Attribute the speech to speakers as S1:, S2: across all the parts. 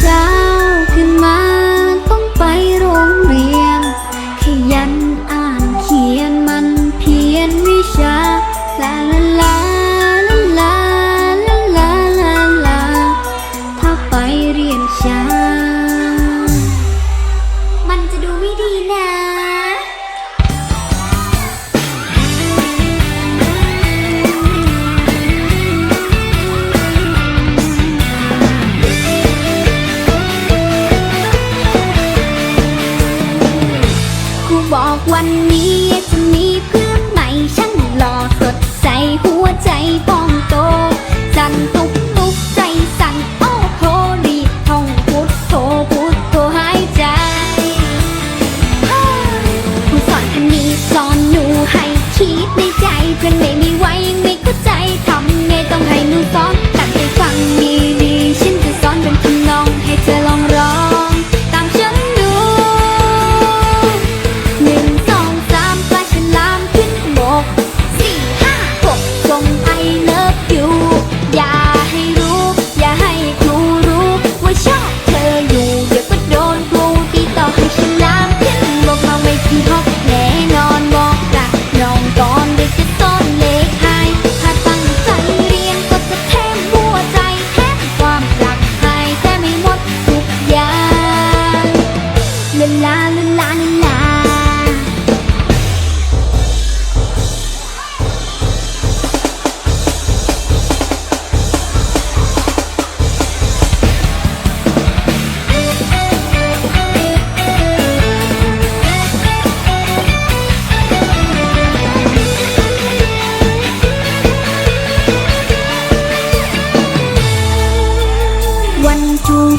S1: เช้าขึ้นมาต้องไปโรงเรียน ขยันอ่านเขียนมันเพียนวิชาลาลาลาลาลาลาลาลาถ้าไปเรียนช้า อกวันนี้จะมีเพื่อ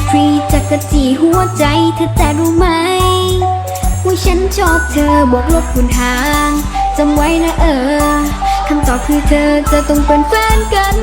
S1: ฟรีจักกะจีหัวใจเธอแต่รู้ไหม ว่าฉันชอบเธอบอกลบคุณหางจำไว้นะเออคำตอบคือเธอจะต้องเป็นแฟนกัน